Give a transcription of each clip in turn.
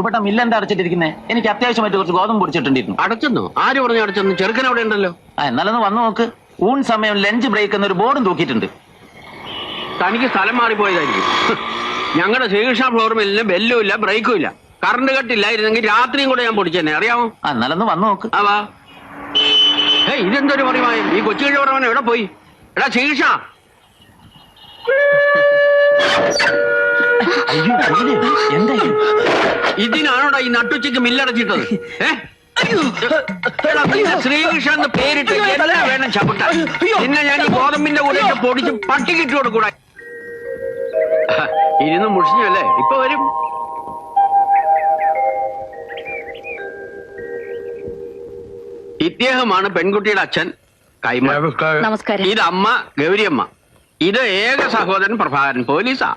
കുറുപട്ട mill എന്താ അടച്ചിട്ടിരിക്കുന്നത് എനിക്ക് അത്യാവശ്യമായിട്ട് കുറച്ച് ഗോതമ്പ് പൊടിച്ചിട്ടുണ്ടായിരുന്നു അടച്ചെന്നോ? ആര് പറഞ്ഞു അടച്ചെന്ന്? ചെറുക്കൻ അവിടെ ഉണ്ടല്ലോ. ആ എന്നാലൊന്ന് വന്നു നോക്ക്. ഊൺ സമയം ലഞ്ച് ബ്രേക്ക് എന്നൊരു ബോർഡും തൂക്കിയിട്ടുണ്ട്. തനിക്ക് സ്ഥലം മാറിപ്പോയതായിരിക്കും. ഞങ്ങളുടെ ശ്രീകൃഷ്ണ ഫ്ലോർ മില്ലിന് ബെല്ലും ഇല്ല ബ്രേക്കും ഇല്ല കറണ്ട് കട്ടില്ലായിരുന്നെങ്കിൽ രാത്രിയും കൂടെ ഞാൻ പൊടിച്ചെന്നെ. അറിയാമോ ആ എന്നാലൊന്ന് വന്നു നോക്ക്. ആ വാ. ഏയ് ഇതെന്തൊരു പറയുമായി ഈ കൊച്ചു കഴിവറവൻ എവിടെ പോയി? എടാ ശ്രീകൃഷ്ണ. അയ്യോ എന്താ ഇത്? ഇതിനാണോടാ ഈ നട്ടുച്ചയ്ക്ക് മില്ലടച്ചിട്ടത്? ശ്രീകൃഷ്ണൻ പേരിട്ട് എന്നെ വേണം ചവിട്ടാൻ. പിന്നെ ഞാൻ ഈ ഗോതമ്പിന്റെ കൂടെ പൊടിച്ച് പട്ടിക്കിട്ട് കൊടുക്കൂടാ. ഇരുന്ന് മുഷിഞ്ഞല്ലേ ഇപ്പൊ വരും. ഇദ്ദേഹമാണ് പെൺകുട്ടിയുടെ അച്ഛൻ കൈമ നമസ്കാരം. ഇത് അമ്മ ഗൗരിയമ്മ. ഇത് ഏക സഹോദരൻ പ്രഭാകരൻ പോലീസാ.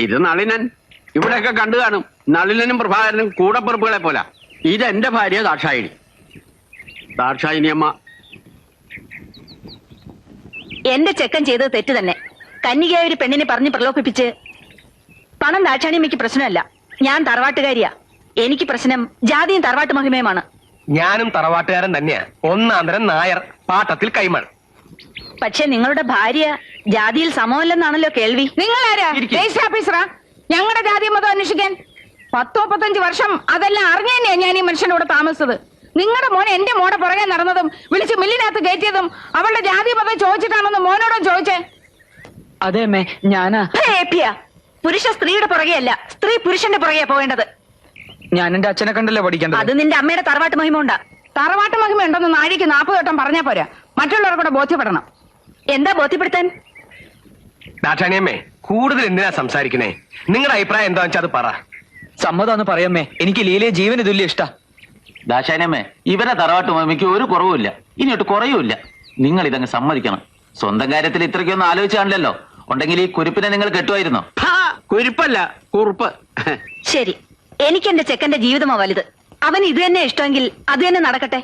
ഇത് നളിനൻ. ഇവിടെയൊക്കെ കണ്ടു കാണും. നളിനനും പ്രഭാകരനും കൂടപ്പുറപ്പുകളെ പോലെ. ഇത് എന്റെ ഭാര്യ ദാക്ഷായിണി. ദാക്ഷായിനി അമ്മ. എന്റെ ചെക്കൻ ചെയ്തത് തെറ്റ് തന്നെ. കന്യകയായ ഒരു പെണ്ണിനെ പറഞ്ഞ് പ്രലോഭിപ്പിച്ച് പണം ദാക്ഷാണിയമ്മയ്ക്ക് പ്രശ്നമല്ല. ഞാൻ തറവാട്ടുകാരിയാ. എനിക്ക് പ്രശ്നം ജാതിയും തറവാട്ട് മഹിമയുമാണ്. ഞാനും തറവാട്ടുകാരൻ തന്നെയാ. ഒന്നാന്തരം നായർ. പാട്ടത്തിൽ കൈമൾ. പക്ഷെ നിങ്ങളുടെ ഭാര്യ ജാതിയിൽ സമമല്ലെന്നാണല്ലോ കേൾവി. നിങ്ങൾ ആരാ ഇരിക്ക്. ഞങ്ങളുടെ ജാതി മതം അന്വേഷിക്കാൻ പത്തോ പത്തഞ്ച് വർഷം അതെല്ലാം അറിഞ്ഞു തന്നെയാ ഞാൻ ഈ മനുഷ്യന്റെ കൂടെ താമസിച്ചത്. നിങ്ങളുടെ മോനെ എന്റെ മോടെ പുറകെ നടന്നതും വിളിച്ച് മില്ലിനകത്ത് കയറ്റിയതും അവളുടെ ജാതി മതം ചോദിച്ചിട്ടാണെന്ന് മോനോടും ചോദിച്ചേ? അതെ അമ്മേ ഞാനാ. പുരുഷ സ്ത്രീയുടെ പുറകെയല്ല സ്ത്രീ പുരുഷന്റെ പുറകെ പോകേണ്ടത്. ഞാൻ എന്റെ അച്ഛനെ കണ്ടല്ലേ പഠിക്കേണ്ടത്? അത് നിന്റെ അമ്മയുടെ തറവാട്ട് മഹിമ ഉണ്ടാ തറവാട്ട് മഹിമ ഉണ്ടെന്ന് നാഴിക്ക് നാപ്പത് വട്ടം പറഞ്ഞാ പോരാ. മറ്റുള്ളവർക്കൂടെ ബോധ്യപ്പെടണം. എന്താ ബോധ്യപ്പെടുത്താൻ? ദാക്ഷാണിയമ്മേ കൂടുതൽ എന്തിനാ സംസാരിക്കണേ നിങ്ങളുടെ അഭിപ്രായം എന്താ വെച്ചാൽ അത് പറ. സമ്മതമെന്ന് പറയമ്മേ. എനിക്ക് ലീലയെ ജീവന് തുല്യ ഇഷ്ട. ദാശാനമ്മേ ഇവരെ തറവാട്ട് മമ്മിക്ക് ഒരു കുറവുമില്ല. ഇനിയൊട്ട് കുറയുമില്ല. നിങ്ങൾ ഇതങ്ങ് സമ്മതിക്കണം. സ്വന്തം കാര്യത്തിൽ ഇത്രയ്ക്കൊന്നും ആലോചിച്ചാണല്ലോ ഉണ്ടെങ്കിൽ ഈ കുരിപ്പിനെ നിങ്ങൾ കെട്ടുമായിരുന്നോ? കുരുപ്പല്ല കുരിപ്പല്ല കുറുപ്പ്. ശരി. എനിക്ക് എന്റെ ചെക്കന്റെ ജീവിതമാ വലുത്. അവൻ ഇത് തന്നെ ഇഷ്ടമെങ്കിൽ അത് തന്നെ നടക്കട്ടെ.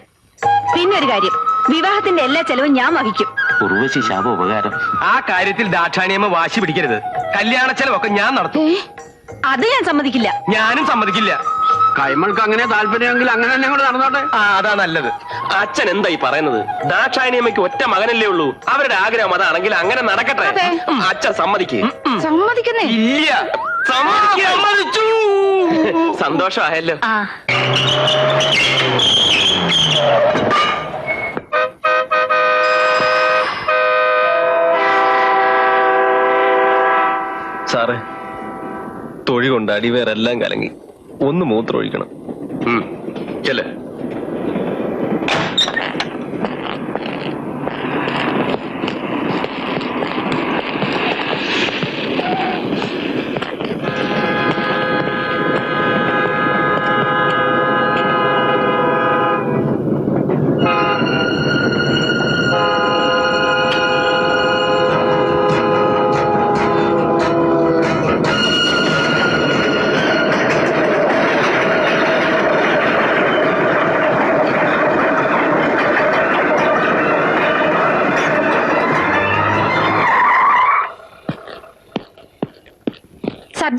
പിന്നെ ഒരു കാര്യം. വിവാഹത്തിന്റെ എല്ലാ ചെലവും ഞാൻ വഹിക്കും. ഉർവശി ശാപ ഉപകാരം. ആ കാര്യത്തിൽ ദാക്ഷാണിയമ്മ വാശി പിടിക്കരുത്. കല്യാണ ചെലവൊക്കെ ഞാൻ നടത്തും. അത് ഞാൻ സമ്മതിക്കില്ല. ഞാനും സമ്മതിക്കില്ല. കൈമൾക്ക് അങ്ങനെ താല്പര്യമെങ്കിൽ അങ്ങനെ തന്നെ കൂടെ നടന്നോട്ടെ? ആ അതാ നല്ലത്. അച്ഛൻ എന്താ ഈ പറയുന്നത്? ദാക്ഷായണിയമ്മയ്ക്ക് ഒറ്റ മകനല്ലേ ഉള്ളൂ. അവരുടെ ആഗ്രഹം അതാണെങ്കിൽ അങ്ങനെ നടക്കട്ടെ. അച്ഛൻ സമ്മതിക്ക്. സമ്മതിക്കുന്നേ? ഇല്ല. സമ്മതിച്ചു. സന്തോഷമായല്ലോ. സാറേ. തൊഴി കൊണ്ട് അടിവേറെല്ലാം കലങ്ങി. ഒന്ന് മൂത്രം ഒഴിക്കണം ചെല്ല്.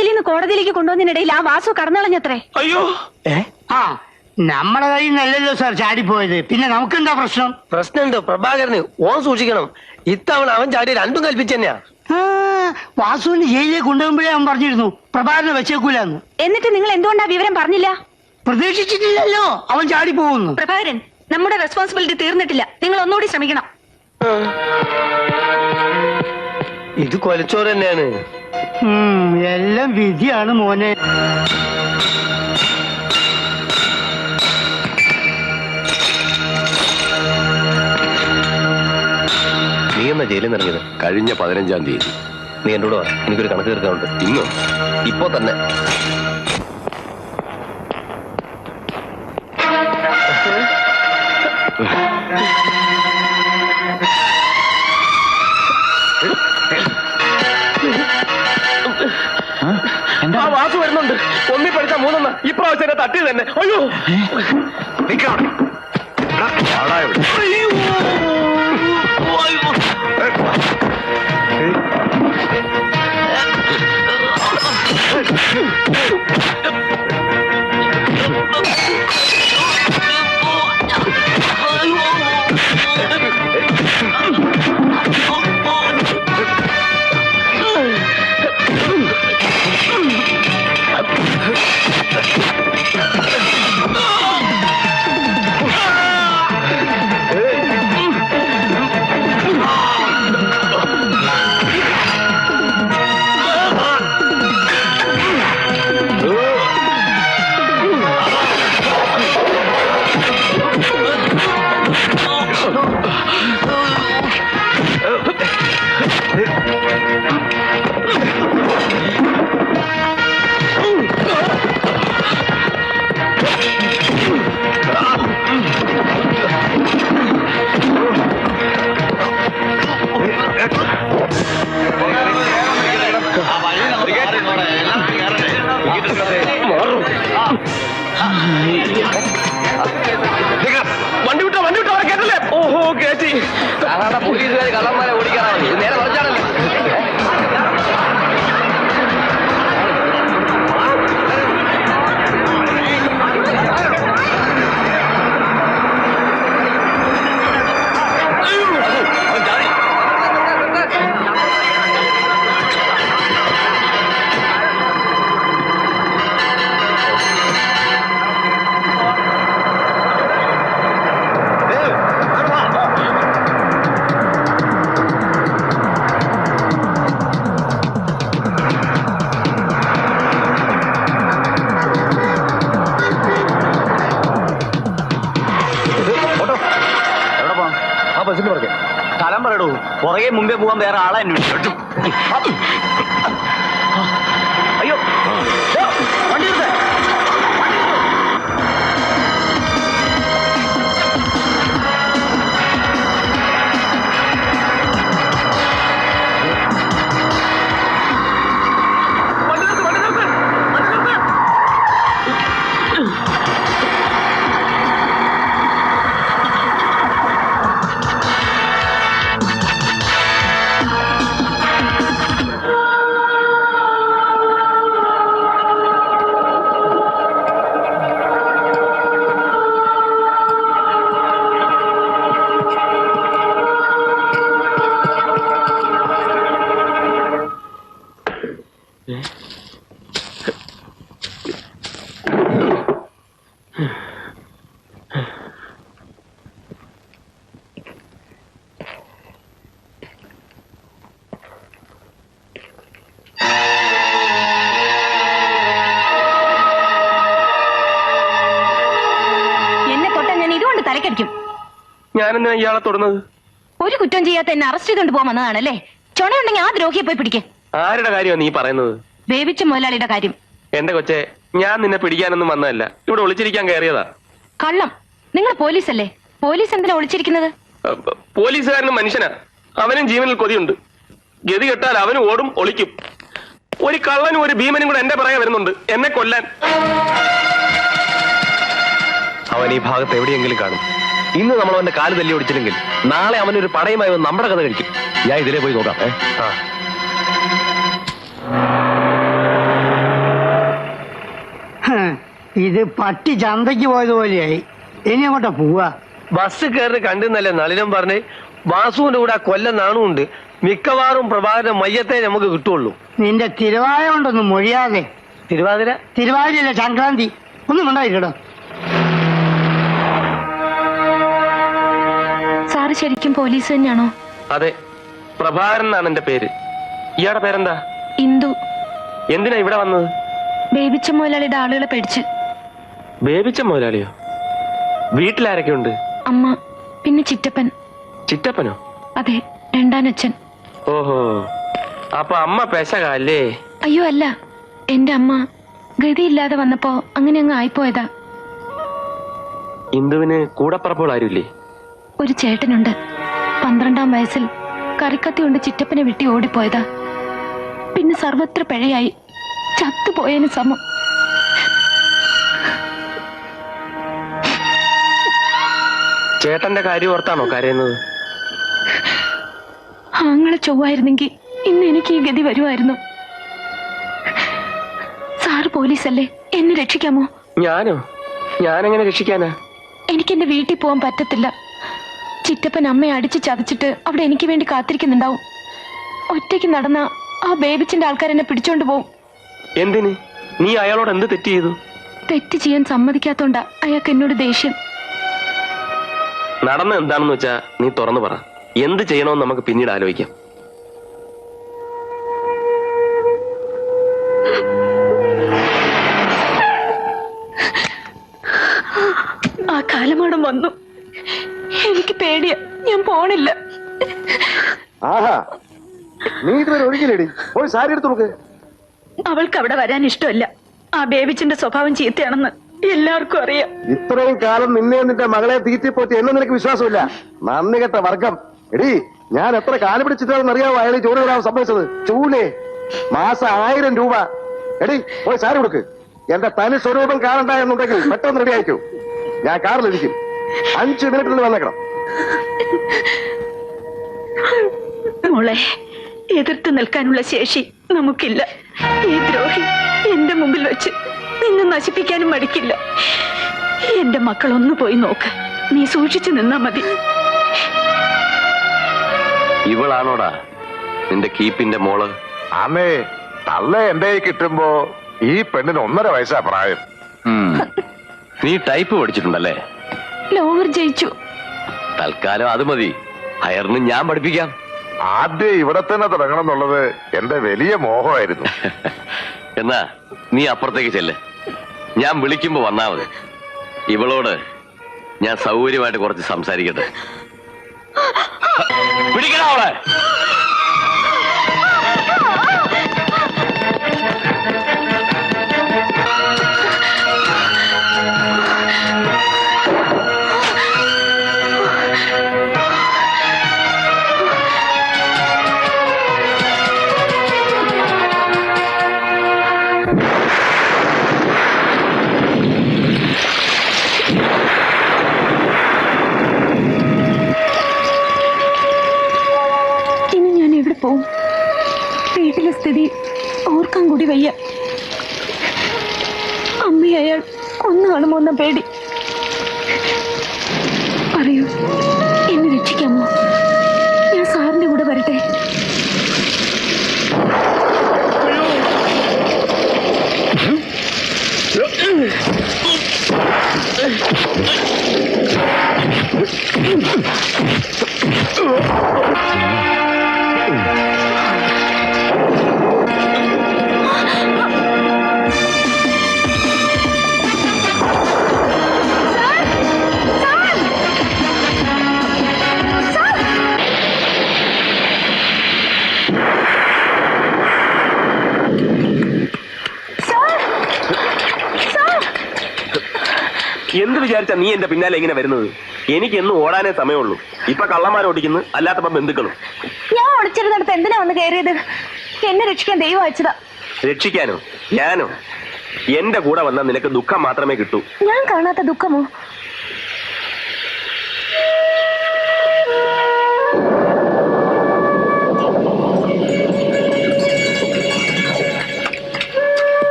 ജയിലിൽ നിന്ന് കോടതിയിലേക്ക് കൊണ്ടുവന്നതിനിടയിൽ ആ വാസു കടന്നളഞ്ഞത്രേ. അയ്യോ. ആ. നമ്മളെ കയ്യിൽ നിന്നല്ലല്ലോ സാർ ചാടിപ്പോയത്. പിന്നെ നമുക്ക് എന്താ പ്രശ്നം? പ്രശ്നമുണ്ട്. പ്രഭാകരന് ഓൻ സൂക്ഷിക്കണം. ഇത്തവണ അവൻ ചാടി രണ്ടും കൽപ്പിച്ചു തന്നെയാ ആ, വാസുവിന് ജയിലിലേക്ക് കൊണ്ടുപോകുമ്പോഴേ അവൻ പറഞ്ഞിരുന്നു. പ്രഭാകരനെ വെച്ചേക്കൂലെന്ന്. എന്നിട്ട് നിങ്ങൾ എന്തുകൊണ്ടാ വിവരം പറഞ്ഞില്ല? പ്രതീക്ഷിച്ചിട്ടില്ലല്ലോ അവൻ ചാടി ചാടിപ്പോകുന്നു. പ്രഭാകരൻ നമ്മുടെ റെസ്പോൺസിബിലിറ്റി തീർന്നിട്ടില്ല. നിങ്ങൾ ഒന്നുകൂടി ശ്രമിക്കണം. ഇത് കൊലച്ചോറ് തന്നെയാണ്. എല്ലാം വിധിയാണ് മോനെ. നീ എന്നാ ജയിലിൽ നിറങ്ങിയത് കഴിഞ്ഞ പതിനഞ്ചാം തീയതി. നീ എന്നോട് എനിക്കൊരു കണക്ക് തീർക്കാനുണ്ട്. ഇന്നോ? ഇപ്പോ തന്നെ. ആ വാസു വരുന്നുണ്ട്. ഒന്നി പഠിച്ച മൂന്നെന്ന് ഇപ്രാവശ്യം എന്നെ തട്ടി തന്നെ അയ്യോ. നിക്കവിടെ പുറകെ മുമ്പേ പോകാൻ വേറെ ആളെ അന്വേഷിച്ചു. ഞാനെന്തിനാ ഇയാളെ തൊടുന്നത്? ഒരു കുറ്റം ചെയ്യാത്ത എന്നെ അറസ്റ്റ് ചെയ്തുകൊണ്ട് പോകാൻ വന്നതാണല്ലേ? ചുണയുണ്ടെങ്കിൽ ആ ദ്രോഹിയെ പോയി പിടിക്കേ. ആരുടെ കാര്യമാണ് നീ പറയുന്നത്? വേവിച്ച മുതലാളിയുടെ കാര്യം. എന്റെ കൊച്ചെ ഞാൻ നിന്നെ പിടിക്കാനൊന്നും വന്നതല്ല. ഇവിടെ ഒളിച്ചിരിക്കാൻ കയറിയതാ. കള്ളം. നിങ്ങൾ പോലീസ് അല്ലേ പോലീസ് എന്തിനാ ഒളിച്ചിരിക്കുന്നത്? പോലീസുകാരനും മനുഷ്യനാ. അവനും ജീവനിൽ കൊതിയുണ്ട്. ഗതി കെട്ടാൽ അവനും ഓടും ഒളിക്കും. ഒരു കള്ളനും ഒരു ഭീമനും കൂടെ എന്റെ പറയാൻ വരുന്നുണ്ട്. എന്നെ കൊല്ലാൻ. അവൻ ഈ ഭാഗത്ത് എവിടെയെങ്കിലും കാണും. ഇന്ന് നമ്മൾ അവന്റെ കാൽ തല്ലി ഓടിച്ചില്ലെങ്കിൽ നാളെ അവനൊരു പടയുമായി വന്ന് നമ്മുടെ കഥ കഴിക്കും. ഞാൻ ഇതിലെ പോയി നോക്കാം ഏ? ആ. ഇത് പട്ടി ചന്തയ്ക്ക് പോയതുപോലെയായി ഇനി അങ്ങോട്ടാ പോവാ. ബസ് കയറി കണ്ടെന്നല്ലേ നളിനം പറഞ്ഞ്? വാസുവിന്റെ കൂടെ ആ കൊല്ലം നാണുണ്ട് മിക്കവാറും പ്രഭാകരൻ മയ്യത്തെ നമുക്ക് കിട്ടുള്ളൂ. നിന്റെ തിരുവായ കൊണ്ടൊന്നും മൊഴിയാതെ. തിരുവാതിര? തിരുവാതിരല്ല സംക്രാന്തി. ഒന്നും ഉണ്ടായിട്ടോ സാറ് ശരിക്കും പോലീസ് തന്നെയാണോ? അതെ പ്രഭാകരൻ എന്നാണ് എന്റെ പേര്. ഇയാളുടെ പേരെന്താ? ഇന്ദു. എന്തിനാ ഇവിടെ വന്നത്? ബേബിച്ച മുതലാളിയുടെ ആളുകളെ പേടിച്ച് ബേബിച്ച മുതലാളിയോ? വീട്ടിലാരൊക്കെ ഉണ്ട് അമ്മ പിന്നെ ചിറ്റപ്പൻ. ചിറ്റപ്പനോ? അതെ രണ്ടാനച്ഛൻ. ഓഹോ അപ്പൊ അമ്മ പെശകല്ലേ? അയ്യോ അല്ല. എന്റെ അമ്മ ഗതിയില്ലാതെ വന്നപ്പോ അങ്ങനെ അങ്ങ് ആയിപ്പോയതാ. ഇന്ദുവിന് കൂടപ്പറപ്പുകൾ ആരുമില്ലേ? ഒരു ചേട്ടനുണ്ട്. പന്ത്രണ്ടാം വയസ്സിൽ കറിക്കത്തി കൊണ്ട് ചിറ്റപ്പനെ വെട്ടി ഓടിപ്പോയതാ. പിന്നെ സർവത്ര പിഴയായി. ചത്തുപോയതിന് സമം. ചേട്ടന്റെ കാര്യം ഓർത്താണോ കരയുന്നത്? ആങ്ങളെ ചൊവ്വായിരുന്നെങ്കിൽ ഇന്ന് എനിക്ക് ഈ ഗതി വരുമായിരുന്നു. സാറ് പോലീസല്ലേ? എന്നെ രക്ഷിക്കാമോ? ഞാനോ? ഞാനെങ്ങനെ രക്ഷിക്കാനാ? എനിക്ക് എന്റെ വീട്ടിൽ പോകാൻ പറ്റത്തില്ല. ചിറ്റപ്പൻ അമ്മയെ അടിച്ച് ചതച്ചിട്ട് അവിടെ എനിക്ക് വേണ്ടി കാത്തിരിക്കുന്നുണ്ടാവും. ഒറ്റയ്ക്ക് നടന്ന ആ ബേബിച്ചിന്റെ ആൾക്കാർ എന്നെ പിടിച്ചോണ്ട് പോവും. എന്തിന്? നീ അയാളോട് എന്ത് തെറ്റ് ചെയ്തു? തെറ്റ് ചെയ്യാൻ സമ്മതിക്കാത്തോണ്ടാ അയാൾക്ക് എന്നോട് ദേഷ്യം. നടന്ന എന്താണെന്ന് വെച്ചാ നീ തുറന്നു പറ. എന്ത് ചെയ്യണമെന്ന് നമുക്ക് പിന്നീട് ആലോചിക്കാം. നീ ഇതുവരെ ഒഴുകില്ലേടി പോയി സാരി എടുത്തു നോക്ക് അവൾക്ക് അവിടെ വരാൻ ഇഷ്ടമല്ല. ആ ബേബിച്ചിന്റെ സ്വഭാവം ചീത്തയാണെന്ന് എല്ലാവർക്കും അറിയാം. ഇത്രയും കാലം നിന്നെ നിന്റെ മകളെ തീറ്റിപ്പോറ്റി എന്നെ നിനക്ക് വിശ്വാസമില്ല. നന്ദി കെട്ട വർഗം. എടി ഞാൻ എത്ര കാലം പിടിച്ചിട്ടാണെന്ന് അറിയാവോ അയാൾ ജോലി വരാൻ സംഭവിച്ചത് ചൂലേ മാസം ആയിരം രൂപ. എടി പോയി സാരി കൊടുക്ക്. എന്റെ തനി സ്വരൂപം കാണണ്ട എന്നുണ്ടെങ്കിൽ പെട്ടെന്ന് റെഡി ആയിക്കോ. ഞാൻ കാറിലിരിക്കും അഞ്ചു മിനിറ്റിൽ വന്നേക്കണം. മോളെ എതിർത്ത് നിൽക്കാനുള്ള ശേഷി നമുക്കില്ല. ഈ ദ്രോഹി എന്റെ മുമ്പിൽ വെച്ച് നിന്നെ നശിപ്പിക്കാനും മടിക്കില്ല. എന്റെ മക്കൾ ഒന്ന് പോയി നോക്ക്. നീ സൂക്ഷിച്ചു നിന്നാ മതി. ഇവളാണോടാ നിന്റെ കീപ്പിന്റെ മോൾ? ആമേ തള്ള എന്റെ കിട്ടുമ്പോ ഈ പെണ്ണിന് ഒന്നര വയസ്സാ പ്രായം. നീ ടൈപ്പ് പഠിച്ചിട്ടുണ്ടല്ലേ? ലോവർ ജയിച്ചു. തൽക്കാലം അത് മതി. ഹയറിന് ഞാൻ പഠിപ്പിക്കാം. ആദ്യം ഇവിടെ തന്നെ തുടങ്ങണം എന്നുള്ളത് എന്റെ വലിയ മോഹമായിരുന്നു. എന്നാ നീ അപ്പുറത്തേക്ക് ചെല്ല്. ഞാൻ വിളിക്കുമ്പോ വന്നാ മതി. ഇവളോട് ഞാൻ സൗകര്യമായിട്ട് കുറച്ച് സംസാരിക്കട്ടെ. പിടിക്കണ അവളെ. വയ്യ അമ്മയെ അയാൾ കൊന്നു പേടി. എന്ത് വിചാരിച്ചാ നീ എന്റെ പിന്നാലെ ഇങ്ങനെ വരുന്നത്? എനിക്ക് എന്നും ഓടാനേ സമയമുള്ളൂ. ഇപ്പൊ കള്ളന്മാർ ഓടിക്കുന്നു അല്ലാത്തപ്പോ ബന്ധുക്കളും. ഞാൻ ഒളിച്ചിരുന്നിടത്ത് എന്തിനാ വന്ന് കയറിയത്? എന്നെ രക്ഷിക്കാൻ ദൈവം അയച്ചതാ. രക്ഷിക്കാനോ? ഞാനോ? എന്റെ കൂടെ വന്നാൽ നിനക്ക് ദുഃഖം മാത്രമേ കിട്ടൂ. ഞാൻ കാണാത്ത ദുഃഖമോ?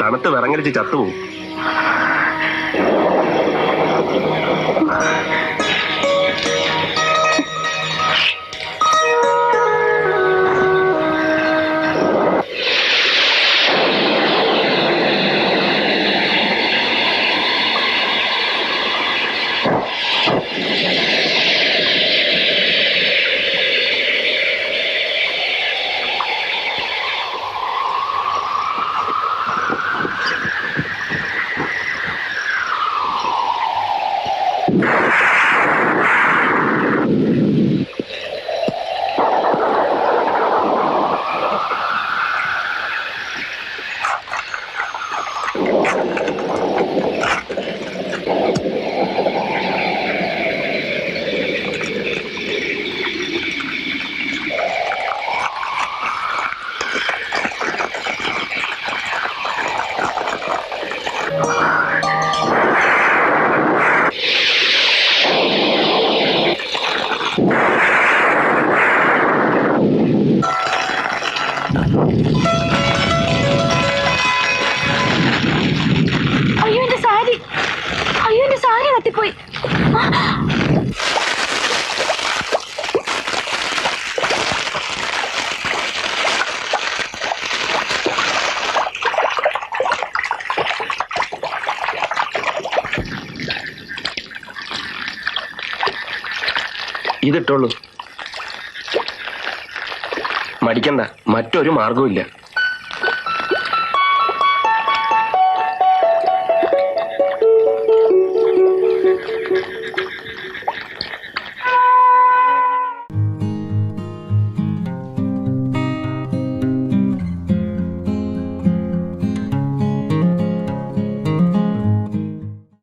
തണുത്ത് വിറങ്ങലിച്ച് ചത്തുപോകും. അയ്യോ ഇതിട്ടുള്ളൂ മടിക്കണ്ട. മറ്റൊരു മാർഗവും